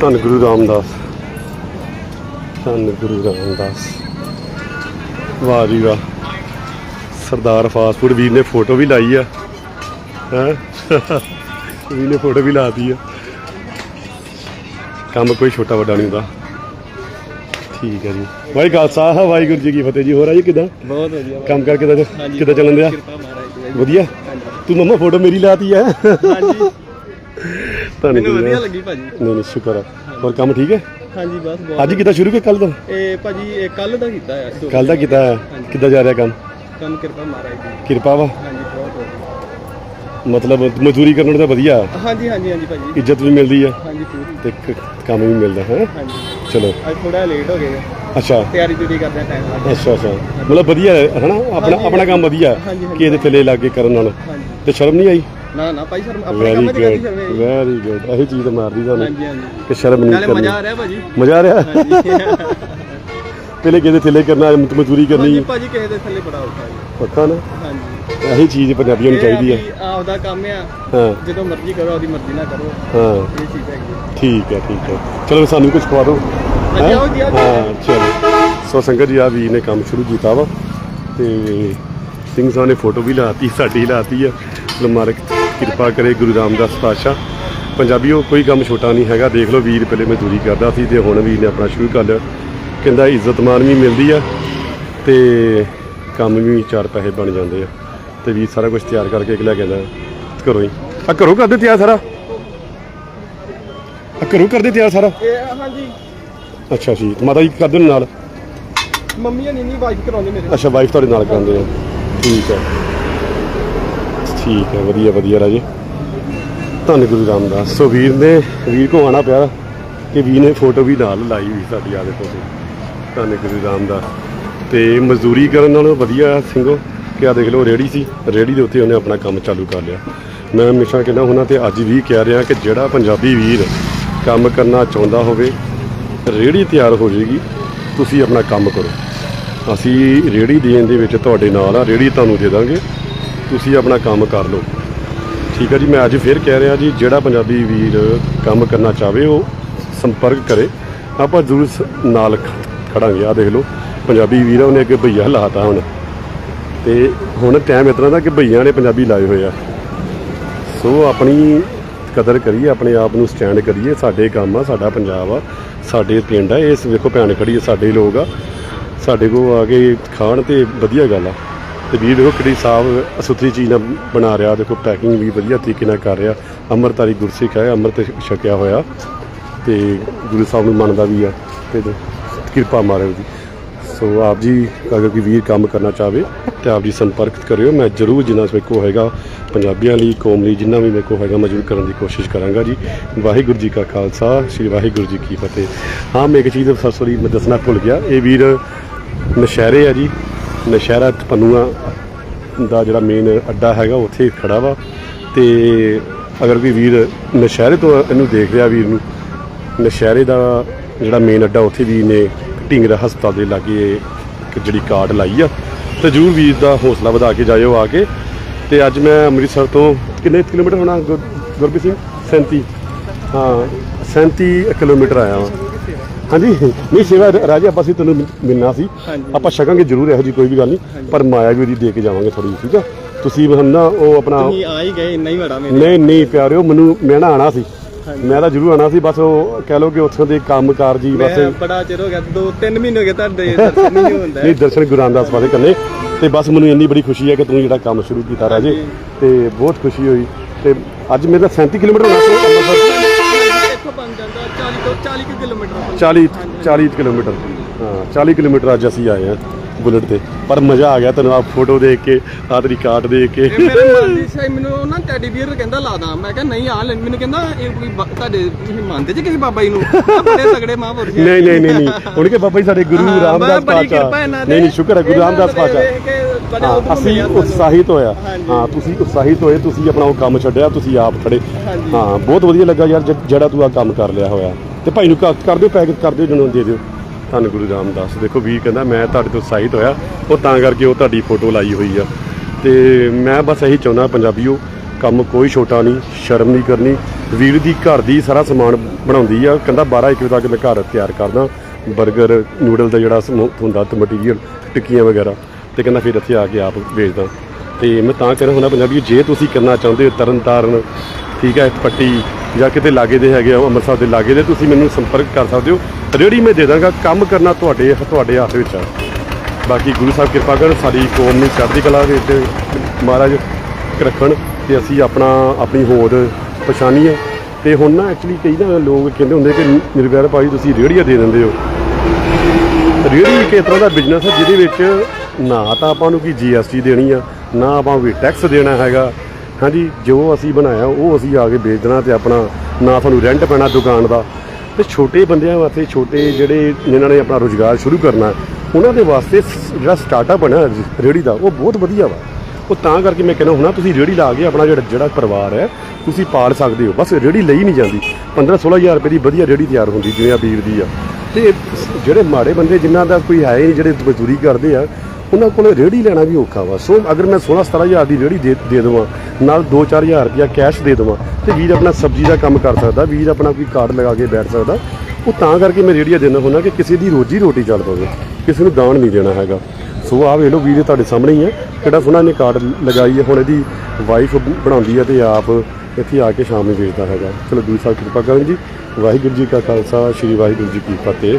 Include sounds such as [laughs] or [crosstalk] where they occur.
ਧੰਨ ਗੁਰੂ ਰਾਮਦਾਸ। ਧੰਨ ਗੁਰੂ ਰਾਮਦਾਸ। ਵਾਹ ਜੀ ਵਾਹ। ਸਰਦਾਰ ਫਾਸਟ ਫੂਡ ਵੀਰ ਨੇ ਫੋਟੋ ਵੀ ਲਾਈ ਆ। ਹੈ? ਵੀਰ ਨੇ ਫੋਟੋ ਵੀ ਲਾਤੀ ਆ। ਕੰਮ ਕੋਈ ਛੋਟਾ ਵੱਡਾ ਨਹੀਂ ਹੁੰਦਾ। ਠੀਕ ਹੈ ਜੀ। ਵਾਹਿ ਖਾਲਸਾ ਵਾਹਿਗੁਰੂ ਜੀ ਕੀ ਫਤਿਹ ਜੀ। ਹੋਰ ਆ ਜੀ ਕਿਦਾਂ? ਬਹੁਤ ਵਧੀਆ ਕੰਮ ਕਰ ਕਿਦਾਂ। ਕਿਦਾਂ ਚੱਲਣ ਦਿਆ? ਵਧੀਆ? ਤੂੰ ਮੰਮਾ ਫੋਟੋ ਮੇਰੀ ਲਾਤੀ ਆ। ਹਾਂਜੀ। ਮੈਨੂੰ ਗੁਰੂ ਵਧੀਆ ਲੱਗੀ ਭਾਜੀ। ਨਹੀਂ ਨਹੀਂ ਸ਼ੁਕਰ ਆ। ਹੋਰ ਕੰਮ ਠੀਕ ਹੈ? ਹਾਂਜੀ ਬਸ ਬਹੁਤ ਅੱਜ ਕਿਦਾਂ ਸ਼ੁਰੂ ਕਿ ਕੱਲ ਦਾ ਇਹ ਭਾਜੀ ਇਹ ਕੱਲ ਦਾ ਕੀਤਾ ਹੈ ਦੋ- ਕੱਲ ਦਾ ਕੀਤਾ ਹੈ। ਕਿੱਦਾਂ ਜਾ ਰਿਹਾ ਕੰਮ? ਕੰਮ ਕਿਰਪਾ ਮਹਾਰਾਜ ਦੀ। ਕਿਰਪਾ ਵਾ? ਹਾਂਜੀ ਬਹੁਤ ਵਧੀਆ। ਮਤਲਬ ਮਜ਼ਦੂਰੀ ਕਰਨ ਨੂੰ ਤਾਂ ਵਧੀਆ? ਹਾਂਜੀ ਹਾਂਜੀ ਹਾਂਜੀ ਭਾਜੀ। ਇੱਜ਼ਤ ਵੀ ਮਿਲਦੀ ਆ ਹਾਂਜੀ ਪੂਰੀ। ਤੇ ਕ- ਕੰਮ ਵੀ ਮਿਲਦਾ ਹੈ? ਹਾਂਜੀ। ਚਲੋ। ਅੱਜ ਥੋੜਾ ਲੇਟ ਹੋ ਗਏ ਅੱਛਾ। ਤਿਆਰੀ ਤਿਉਰੀ ਕਰਦੇ ਟਾਈਮ ਲੱਗ ਗਿਆ ਅੱਛਾ ਅੱਛਾ। ਮਤਲਬ ਵਧੀਆ ਹੈ ਹਨਾ? ਆਪਣਾ ਆਪਣਾ ਕੰਮ ਵਧੀਆ ਹਾਂਜੀ, ਹਾਂਜੀ। ਕਿ ਇਹਦੇ ਥੱਲੇ ਲੱਗ ਕੇ ਕਰਨ ਨਾਲ। ਹਾਂਜੀ। ਤੇ ਸ਼ਰਮ ਨਹੀਂ ਆਈ? ਨਾ ਨਾ ਭਾਈ ਸ਼ਰਮ ਆਪਣੇ ਵੈਰੀ ਕੰਮ 'ਚ ਕਰਦੀ ਗੁੱਡ ਸ਼ਰਮ ਹੈ ਵੈਰੀ ਗੁੱਡ ਇਹੀ ਚੀਜ਼ ਤਾਂ ਮਾਰਦੀ ਤੁਹਾਨੂੰ ਹਾਂਜੀ ਕਿ ਸ਼ਰਮ ਨਹੀਂ ਨਾਲੇ ਕਰਨੀ। ਮਜ਼ਾ ਆ ਰਿਹਾ ਭਾਜੀ। ਮਜ਼ਾ ਆ ਰਿਹਾ? [laughs] ਪਹਿਲੇ ਕਿਹਦੇ ਥੱਲੇ ਕਰਨਾ ਮ- ਮਜ਼ਦੂਰੀ ਕਰਨੀ। ਭਾਜੀ ਕਿਸੇ ਦੇ ਥੱਲੇ ਬੜਾ ਔਖਾ ਜੀ। ਪੱਕਾ ਨਾ? ਹਾਂਜੀ। ਇਹੀ ਚੀਜ਼ ਪੰਜਾਬੀਆਂ ਨੂੰ ਚਾਹੀਦੀ ਹੈ ਆਪਦਾ ਕੰਮ ਆ। ਹਾਂ। ਜਦੋਂ ਮਰਜ਼ੀ ਕਰੋ ਆਪਦੀ ਮਰਜ਼ੀ ਨਾਲ ਕਰੋ। ਹਾਂ। ਇਹ ਚੀਜ਼ ਹੈਗੀ ਹੈ। ਠੀਕ ਹੈ ਠੀਕ ਹੈ ਚਲੋ ਸਾਨੂੰ ਕੁਝ ਖਵਾ ਦਿਓ। ਹਾਂਜੀ, ਹੈਂ? ਆਓ ਜੀ, ਆਓ ਜੀ। ਹਾਂ ਚਲੋ। ਸੋ ਸੰਗਤ ਜੀ ਆ ਵੀ ਨੇ ਕੰਮ ਸ਼ੁਰੂ ਕੀਤਾ ਵਾ। ਤੇ ਸਿੰਘ ਸਾਹਿਬ ਨੇ ਫੋਟੋ ਵੀ ਲਾਤੀ ਸਾਡੀ ਲਾਤੀ ਆ। ਚਲੋ ਮਾਰਕ ਕਿਰਪਾ ਕਰੇ ਗੁਰੂ ਰਾਮਦਾਸ ਪਾਤਸ਼ਾਹ। ਪੰਜਾਬੀਓ ਕੋਈ ਕੰਮ ਛੋਟਾ ਨਹੀਂ ਹੈਗਾ। ਦੇਖ ਲਓ ਵੀਰ ਪਹਿਲੇ ਮਜ਼ਦੂਰੀ ਕਰਦਾ ਸੀ ਤੇ ਹੁਣ ਵੀਰ ਨੇ ਆਪਣਾ ਸ਼ੁਰੂ ਕਰ ਲਿਆ। ਕਹਿੰਦਾ ਇੱਜ਼ਤ ਮਾਨ ਵੀ ਮਿਲਦੀ ਆ ਤੇ ਕੰਮ ਵੀ ਚਾਰ ਪੈਸੇ ਬਣ ਜਾਂਦੇ ਆ। ਤੇ ਵੀਰ ਸਾਰਾ ਕੁਝ ਤਿਆਰ ਕਰਕੇ ਲੈ ਕੇ ਜਾਂਦਾ ਘਰੋਂ ਹੀ। ਆ ਘਰੋਂ ਕਰਦੇ ਤਿਆਰ ਸਾਰਾ? ਆ ਘਰੋਂ ਕਰਦੇ ਤਿਆਰ ਸਾਰਾ? ਹਾਂਜੀ। ਅੱਛਾ ਜੀ ਮਾਤਾ ਜੀ ਕਰਦੇ ਨੇ ਨਾਲ? ਮੰਮੀ ਨਹੀਂ ਵਾਈਫ ਕਰਾਉਂਦੇ ਮੇਰੇ। ਅੱਛਾ ਵਾਈਫ ਤੁਹਾਡੇ ਨਾਲ ਕਰਾਉਂਦੇ ਆ। ਠੀਕ ਹੈ ਠੀਕ ਹੈ, ਵਧੀਆ ਵਧੀਆ ਰਾਜੇ। ਧੰਨ ਗੁਰੂ ਰਾਮਦਾਸ। ਸੋ ਵੀਰ ਨੇ, ਵੀਰ ਕੋ ਆਣਾ ਪਿਆ ਕਿ ਵੀਰ ਨੇ ਫੋਟੋ ਵੀ ਨਾਲ ਲਾਈ ਹੋਈ ਸਾਡੀ ਆ ਦੇਖੋ ਤੁਸੀਂ ਧੰਨ ਗੁਰੂ ਰਾਮਦਾਸ। ਤੇ ਮਜ਼ਦੂਰੀ ਕਰਨ ਨਾਲੋਂ ਵਧੀਆ ਸਿੰਘੋ, ਕਿ ਆ ਦੇਖ ਲਓ ਰੇੜੀ ਸੀ। ਰੇੜੀ ਦੇ ਉੱਤੇ ਉਹਨੇ ਆਪਣਾ ਕੰਮ ਚਾਲੂ ਕਰ ਲਿਆ। ਮੈਂ ਹਮੇਸ਼ਾ ਕਹਿੰਦਾ ਉਹਨਾਂ ਤੇ ਅੱਜ ਵੀ ਕਹਿ ਰਿਹਾ ਕਿ ਜਿਹੜਾ ਪੰਜਾਬੀ ਵੀਰ ਕੰਮ ਕਰਨਾ ਚਾਹੁੰਦਾ ਹੋਵੇ ਰੇੜੀ ਤਿਆਰ ਹੋ ਜਾਏਗੀ ਤੁਸੀਂ ਆਪਣਾ ਕੰਮ ਕਰੋ। ਅਸੀਂ ਰੇੜੀ ਦੇਣ ਦੇ ਵਿੱਚ ਤੁਹਾਡੇ ਨਾਲ ਆ ਰੇੜੀ ਤੁਹਾਨੂੰ ਦੇ ਦਾਂਗੇ। ਤੁਸੀਂ ਆਪਣਾ ਕੰਮ ਕਰ ਲਓ। ਠੀਕ ਹੈ ਜੀ, ਮੈਂ ਅੱਜ ਫਿਰ ਕਹਿ ਰਿਹਾ ਜੀ, ਜਿਹੜਾ ਪੰਜਾਬੀ ਵੀਰ ਕੰਮ ਕਰਨਾ ਚਾਹਵੇ, ਉਹ ਸੰਪਰਕ ਕਰੇ। ਆਪਾਂ ਜ਼ਰੂਰ ਸ- ਨਾਲ ਖੜਾਂਗੇ। ਆ ਦੇਖ ਲਓ, ਪੰਜਾਬੀ ਵੀਰ ਆ ਉਹਨੇ ਅੱਗੇ ਭਈਆ ਲਾਤਾ ਹੁਣ। ਤੇ ਹੁਣ ਟਾਈਮ ਇਤਨਾ ਦਾ ਕਿ ਭਈਆਂ ਨੇ ਪੰਜਾਬੀ ਲਾਏ ਹੋਏ ਆ। ਸੋ ਆਪਣੀ ਕਦਰ ਕਰੀਏ, ਆਪਣੇ ਆਪ ਨੂੰ ਸਟੈਂਡ ਕਰੀਏ। ਸਾਡੇ ਕੰਮ ਆ, ਸਾਡਾ ਪੰਜਾਬ ਆ, ਸਾਡੇ ਪਿੰਡ ਆ। ਇਸ ਵੇਖੋ ਭੈਣ ਖੜੀ ਆ, ਸਾਡੇ ਲੋਕ ਆ। ਸਾਡੇ ਕੋ ਆ ਕੇ ਖਾਣ ਤੇ ਵਧੀਆ ਗੱਲ ਆ। ਤੇ ਵੀਰ ਦੇਖੋ ਕਿਹੜੀ ਸਾਫ਼, ਸੁਥਰੀ ਚੀਜ਼ ਨਾਲ ਬਣਾ ਰਿਹਾ, ਦੇਖੋ ਪੈਕਿੰਗ ਵੀ ਵਧੀਆ ਤਰੀਕੇ ਨਾਲ ਕਰ ਰਿਹਾ। ਅੰਮ੍ਰਿਤਧਾਰੀ ਗੁਰਸਿੱਖ ਹੈ, ਅੰਮ੍ਰਿਤ ਛਕਿਆ ਹੋਇਆ। ਤੇ ਗੁਰੂ ਸਾਹਿਬ ਨੂੰ ਮੰਨਦਾ ਵੀ ਆ ਤੇ ਕਿਰਪਾ ਮਾਰੇ ਜੀ। ਸੋ ਆਪ ਜੀ, ਅਗਰ ਕੋਈ ਵੀਰ ਕੰਮ ਕਰਨਾ ਚਾਹਵੇ, ਤੇ ਆਪ ਜੀ ਸੰਪਰਕ ਕਰਿਓ। ਮੈਂ ਜਰੂਰ ਜਿੰਨਾ ਮੇਰੇ ਕੋ ਹੋਏਗਾ ਪੰਜਾਬੀਆਂ ਲਈ, ਕੌਮ ਲਈ, ਜਿੰਨਾ ਵੀ ਮੇਰੇ ਕੋ ਹੋਏਗਾ ਮੌਜੂਦ ਕਰਨ ਦੀ ਕੋਸ਼ਿਸ਼ ਕਰਾਂਗਾ ਜੀ। ਵਾਹਿਗੁਰੂ ਜੀ ਕਾ ਖਾਲਸਾ, ਸ੍ਰੀ ਵਾਹਿਗੁਰੂ ਜੀ ਕੀ ਫਤਿਹ। ਹਾਂ, ਮੈਂ ਇੱਕ ਚੀਜ਼ ਸਸੋਰੀ ਮੈਂ ਦੱਸਣਾ ਭੁੱਲ ਗਿਆ। ਇਹ ਵੀਰ ਨਸ਼ਹਿਰੇ ਆ ਜੀ। ਨਸ਼ਹਿਰਾ ਪਨੂਆ ਦਾ ਜਿਹੜਾ ਮੇਨ ਅੱਡਾ ਹੈਗਾ, ਉੱਥੇ ਖੜਾ ਵਾ। ਤੇ ਅਗਰ ਕੋਈ ਵੀਰ ਨਸ਼ਹਿਰੇ ਤੋਂ ਇਹਨੂੰ ਦੇਖ ਰਿਹਾ ਵੀਰ ਨੂੰ, ਨਸ਼ਹਿਰੇ ਦਾ ਜਿਹੜਾ ਮੇਨ ਅੱਡਾ, ਉੱਥੇ ਵੀ ਨੇ ਢਿੰਗਰਾ ਹਸਪਤਾਲ ਦੇ ਲਾਗੇ ਇੱਕ ਜਿਹੜੀ ਕਾਰਡ ਲਾਈ ਆ। ਤੇ ਜਰੂਰ ਵੀਰ ਦਾ ਹੌਸਲਾ ਵਧਾ ਕੇ ਜਾਇਓ ਆ ਕੇ। ਤੇ ਅੱਜ ਮੈਂ ਅੰਮ੍ਰਿਤਸਰ ਤੋਂ ਕਿੰਨੇ ਕਿਲੋਮੀਟਰ ਹੋਣਾ, ਗੁਰ- ਗੁਰਪ੍ਰੀਤ ਸਿੰਘ? 37 ਹਾਂ 37 ਕਿਲੋਮੀਟਰ ਆਇਆ ਵਾਂ। ਹਾਂਜੀ ਨਹੀਂ ਸੇਵਾ ਰਾਜੇ ਆਪਾਂ ਸੀ ਮਿ- ਮਿਲਣਾ ਸੀ। ਆਪਾਂ ਛਕਾਂਗੇ ਜਰੂਰ ਇਹੋ ਜੀ ਕੋਈ ਵੀ ਗੱਲ ਨਹੀਂ ਪਰ ਮਾਇਆ ਵੀ ਉਹਦੀ ਦੇ ਕੇ ਜਾਵਾਂਗੇ ਥੋੜੀ ਠੀਕ ਆ ਤੁਸੀਂ ਹੁਣ ਨਾ ਉਹ ਆਪਣਾ ਤੁਸੀਂ ਆ ਹੀ ਗਏ ਇੰਨਾ ਹੀ ਬੜਾ ਮੇਰੇ। ਨਹੀਂ ਨਹੀਂ ਪਿਆਰਿਓ ਮੈਨੂੰ ਮੈਂ ਨਾ ਆਣਾ ਸੀ। ਮੈਂ ਤਾਂ ਜ਼ਰੂਰ ਆਣਾ ਸੀ ਬਸ ਉਹ ਕਹਿ ਲਓ ਕਿ ਉੱਥੋਂ ਦੇ ਕੰਮਕਾਰ ਜੀ ਬਸ ਬੜਾ ਚਿਰ ਹੋ ਗਿਆ 2-3 ਮਹੀਨੇ ਹੋ ਗਏ ਤੁਹਾਡੇ ਦਰਸ਼ਨ ਨਹੀਂ ਹੁੰਦਾ ਨਹੀਂ ਦਰਸ਼ਨ ਗੁਰੂ ਰਾਮਦਾਸ ਵਾਲੇ ਕਰਨੇ। ਤੇ ਬਸ ਮੈਨੂੰ ਇੰਨੀ ਬੜੀ ਖੁਸ਼ੀ ਹੈ ਕਿ ਤੂੰ ਜਿਹੜਾ ਕੰਮ ਸ਼ੁਰੂ ਕੀਤਾ ਰਾਜੇ। ਤੇ ਬਹੁਤ ਖੁਸ਼ੀ ਹੋਈ। ਤੇ ਅੱਜ ਮੇਰਾ 37 ਕਿਲੋਮੀਟਰ ਹੋਣਾ ਸੀ। ਅੰਮ੍ਰਿਤਸਰ ਇੱਥੋਂ ਬਣ ਜਾਂਦਾ। 40 ਤੋਂ 40 ਕੁ ਕਿਲੋਮੀਟਰ 40 40 ਕਿਲੋਮੀਟਰ ਹਾਂ 40 ਕਿਲੋਮੀਟਰ ਅੱਜ ਅਸੀਂ ਆਏ ਹਾਂ ਬੁਲਟ ਤੇ। ਪਰ ਮਜ਼ਾ ਆ ਗਿਆ ਤੈਨੂੰ ਆ ਫੋਟੋ ਦੇਖ ਕੇ ਆਹ ਤੇਰੀ ਕਾਰਡ ਦੇਖ ਕੇ। ਇਹ ਮੇਰੇ ਮਨ ਦੀ ਸਾਈ ਮੈਨੂੰ ਨਾ ਟੈਡੀ ਬੀਅਰ ਕਹਿੰਦਾ ਲਾਦਾ ਮੈਂ ਕਿਹਾ ਨਹੀਂ ਆ ਲੈ। ਮੈਨੂੰ ਕਹਿੰਦਾ ਇਹ ਕੋਈ ਬਾ- ਤੁਹਾਡੇ ਤੁਸੀਂ ਮੰਨਦੇ ਜੇ ਕਿਸੇ ਬਾਬਾ ਜੀ ਨੂੰ? ਬੜੇ ਤਗੜੇ ਮਹਾਂਪੁਰਸ਼ ਆ। ਨਹੀਂ ਨਹੀਂ ਨਹੀਂ ਨਹੀਂ। ਹੁਣ ਕਿ ਬਾਬਾ ਜੀ ਸਾਡੇ ਗੁਰੂ ਹਾਂ, ਰਾਮਦਾਸ ਬੜੀ ਕਿਰਪਾ ਇਹਨਾਂ ਦੇ। ਨਹੀਂ ਨਹੀਂ ਸ਼ੁਕਰ ਹੈ ਗੁਰੂ ਇਹਨਾਂ ਰਾਮਦਾਸ ਦੇ ਪਾਤਸ਼ਾਹ ਵੇਖ ਕੇ ਬੜਾ ਹਾਂ, ਉਦਮ ਅਸੀਂ ਮਿਲਿਆ। ਉਤਸ਼ਾਹਿਤ ਹੋਇਆ ਹਾਂਜੀ। ਹਾਂ ਤੁਸੀਂ ਉਤਸ਼ਾਹਿਤ ਹੋਏ ਤੁਸੀਂ ਆਪਣਾ ਉਹ ਕੰਮ ਛੱਡਿਆ ਤੁਸੀਂ ਆਪ ਖੜੇ। ਹਾਂਜੀ। ਹਾਂ ਬਹੁਤ ਵਧੀਆ ਲੱਗਾ ਯਾਰ ਜ- ਜਿਹੜਾ ਤੂੰ ਆ ਕੰਮ ਕਰ ਲਿਆ ਹੋਇਆ। ਤੇ ਭਾਈ ਨੂੰ ਕਰ ਕਰ ਦਿਓ, ਪੈਕ ਕਰ ਦਿਓ, ਜਿਹਨੂੰ ਦੇ ਦਿਓ। ਧੰਨ ਗੁਰੂ ਰਾਮਦਾਸ, ਦੇਖੋ ਵੀਰ ਕਹਿੰਦਾ, ਮੈਂ ਤੁਹਾਡੇ ਤੋਂ ਉਤਸ਼ਾਹਿਤ ਹੋਇਆ। ਉਹ ਤਾਂ ਕਰਕੇ ਉਹ ਤੁਹਾਡੀ ਫੋਟੋ ਲਾਈ ਹੋਈ ਆ। ਤੇ ਮੈਂ ਬਸ ਇਹੀ ਚਾਹੁੰਦਾ ਪੰਜਾਬੀਓ, ਕੰਮ ਕੋਈ ਛੋਟਾ ਨਹੀਂ, ਸ਼ਰਮ ਨਹੀਂ ਕਰਨੀ। ਵੀਰ ਦੀ ਘਰ ਦੀ ਸਾਰਾ ਸਮਾਨ ਬਣਾਉਂਦੀ ਆ। ਕਹਿੰਦਾ 12 1 ਵਜੇ ਤੱਕ ਮੈਂ ਘਰ ਤਿਆਰ ਕਰਦਾ। 버ਗਰ ਨੂਡਲ ਦਾ ਜਿਹੜਾ ਸਮੂ- ਹੁੰਦਾ, ਤੇ ਮਟੀਰੀਅਲ, ਟਿੱਕੀਆਂ ਵਗੈਰਾ। ਤੇ ਕਹਿੰਦਾ, ਫਿਰ ਇੱਥੇ ਆ ਕੇ ਆਪ ਵੇਚਦਾ। ਤੇ ਮੈਂ ਤਾਂ ਕਹਿਣਾ ਹੁੰਦਾ ਪੰਜਾਬੀ ਜੇ ਤੁਸੀਂ ਕਰਨਾ ਚਾਹੁੰਦੇ ਹੋ, ਤਰਨ ਤਾਰਨ, ਠੀਕ ਹੈ, ਪੱਟੀ ਜਾਂ ਕਿਤੇ ਲਾਗੇ ਦੇ ਹੈਗੇ ਆ ਅੰਮ੍ਰਿਤਸਰ ਦੇ ਲਾਗੇ ਦੇ, ਤੁਸੀਂ ਮੈਨੂੰ ਸੰਪਰਕ ਕਰ ਸਕਦੇ ਹੋ। ਰੇੜੀ ਮੈਂ ਦੇ ਦਾਂਗਾ, ਕੰਮ ਕਰਨਾ ਤੁਹਾਡੇ ਤੁਹਾਡੇ ਹੱਥ ਵਿੱਚ ਆ। ਬਾਕੀ ਗੁਰੂ ਸਾਹਿਬ ਕਿਰਪਾ ਕਰਨ, ਸਾਡੀ ਕੌਮ ਨੂੰ ਚੜ੍ਹਦੀ ਕਲਾ ਦੇ ਵਿੱਚ ਮਹਾਰਾਜ ਰੱਖਣ ਤੇ ਅਸੀਂ ਆਪਣਾ, ਆਪਣੀ ਹੋਂਦ ਪਛਾਣੀਏ ਤੇ ਹੁਣ ਨਾ ਐਕਚੁਅਲੀ ਕਈ ਨਾ ਲੋਕ ਕਹਿੰਦੇ ਹੁੰਦੇ ਕਿ ਨਿਰਵੈਰ ਭਾਈ, ਤੁਸੀਂ ਰੇੜੀਆਂ ਦੇ ਦਿੰਦੇ ਹੋ। ਰੇੜੀ ਇੱਕ ਇਸ ਤਰ੍ਹਾਂ ਦਾ ਬਿਜ਼ਨਸ ਹੈ ਜਿਹਦੇ ਵਿੱਚ ਨਾ ਤਾਂ ਆਪਾਂ ਨੂੰ ਕੀ ਜੀਐਸਟੀ ਦੇਣੀ ਆ, ਨਾ ਆਪਾਂ ਕੋਈ ਟੈਕਸ ਦੇਣਾ ਹੈਗਾ। ਹਾਂਜੀ, ਜੋ ਅਸੀਂ ਬਣਾਇਆ, ਉਹ ਅਸੀਂ ਆ ਕੇ ਵੇਚ ਦੇਣਾ ਤੇ ਆਪਣਾ ਨਾ ਤੁਹਾਨੂੰ ਰੈਂਟ ਪੈਣਾ ਦੁਕਾਨ ਦਾ। ਤੇ ਛੋਟੇ ਬੰਦਿਆਂ ਵਾਸਤੇ, ਛੋਟੇ ਜਿਹੜੇ ਜਿਨ੍ਹਾਂ ਨੇ ਆਪਣਾ ਰੋਜ਼ਗਾਰ ਸ਼ੁਰੂ ਕਰਨਾ ਉਹਨਾਂ ਦੇ ਵਾਸਤੇ ਸ- ਜਿਹੜਾ ਸਟਾਰਟਅਪ ਨਾ ਰੇੜੀ ਦਾ, ਉਹ ਬਹੁਤ ਵਧੀਆ ਵਾ। ਉਹ ਤਾਂ ਕਰਕੇ ਮੈਂ ਕਹਿੰਦਾ ਹੁਣਾ ਤੁਸੀਂ ਰੇੜੀ ਲਾ ਕੇ ਆਪਣਾ ਜਿਹੜਾ ਜਿਹੜਾ ਪਰਿਵਾਰ ਹੈ, ਤੁਸੀਂ ਪਾਲ ਸਕਦੇ ਹੋ। ਬਸ ਰੇੜੀ ਲਈ ਨਹੀਂ ਜਾਂਦੀ। 15 16000 ਰੁਪਏ ਦੀ ਵਧੀਆ ਰੇੜੀ ਤਿਆਰ ਹੁੰਦੀ, ਜਿਵੇਂ ਆ ਵੀਰ ਦੀ ਆ। ਤੇ ਜਿਹੜੇ ਮਾੜੇ ਬੰਦੇ, ਜਿਨ੍ਹਾਂ ਦਾ ਕੋਈ ਹੈ ਹੀ ਨਹੀਂ, ਜਿਹੜੇ ਮਜ਼ਦੂਰੀ ਕਰਦੇ ਆ ਉਹਨਾਂ ਕੋਲ ਰੇੜੀ ਲੈਣਾ ਵੀ ਔਖਾ ਵਾ। ਸੋ ਅਗਰ ਮੈਂ 16 17000 ਦੀ ਰੇੜੀ ਦੇ ਦੇ ਦੇਵਾਂ, ਨਾਲ 2-4000 ਰੁਪਇਆ ਕੈਸ਼ ਦੇ ਦੇਵਾਂ, ਤੇ ਵੀਰ ਆਪਣਾ ਸਬਜ਼ੀ ਦਾ ਕੰਮ ਕਰ ਸਕਦਾ, ਵੀਰ ਆਪਣਾ ਕੋਈ ਕਾਰਡ ਲਗਾ ਕੇ ਬੈਠ ਸਕਦਾ, ਉਹ ਤਾਂ ਕਰਕੇ ਮੈਂ ਰੇੜੀਆਂ ਦੇਣਾ ਹੁੰਦਾ ਕਿ ਕਿਸੇ ਦੀ ਰੋਜੀ ਰੋਟੀ ਚੱਲ ਪਵੇ, ਕਿਸੇ ਨੂੰ ਦਾਨ ਨਹੀਂ ਦੇਣਾ ਹੈਗਾ। ਸੋ ਆਹ ਵੇਖ ਲਓ ਵੀਡੀਓ ਤੁਹਾਡੇ ਸਾਹਮਣੇ ਹੀ ਹੈ ਕਿਹੜਾ ਸੋਹਣਾ ਨੇ ਕਾਰਡ ਲਗਾਈ ਹੈ ਹੁਣ ਇਹਦੀ ਵਾਈਫ ਬਣਾਉਂਦੀ ਹੈ ਤੇ ਆਪ ਇੱਥੇ ਆ ਕੇ ਸ਼ਾਮ ਨੂੰ ਵੇਚਦਾ ਹੈਗਾ। ਚਲੋ ਦੂਜੀ ਸਾਹਿਬ ਕਿਰਪਾ ਕਰਨ ਜੀ। ਵਾਹਿਗੁਰੂ ਜੀ ਕਾ ਖਾਲਸਾ, ਸ੍ਰੀ ਵਾਹਿਗੁਰੂ ਜੀ ਕੀ ਫਤਿਹ।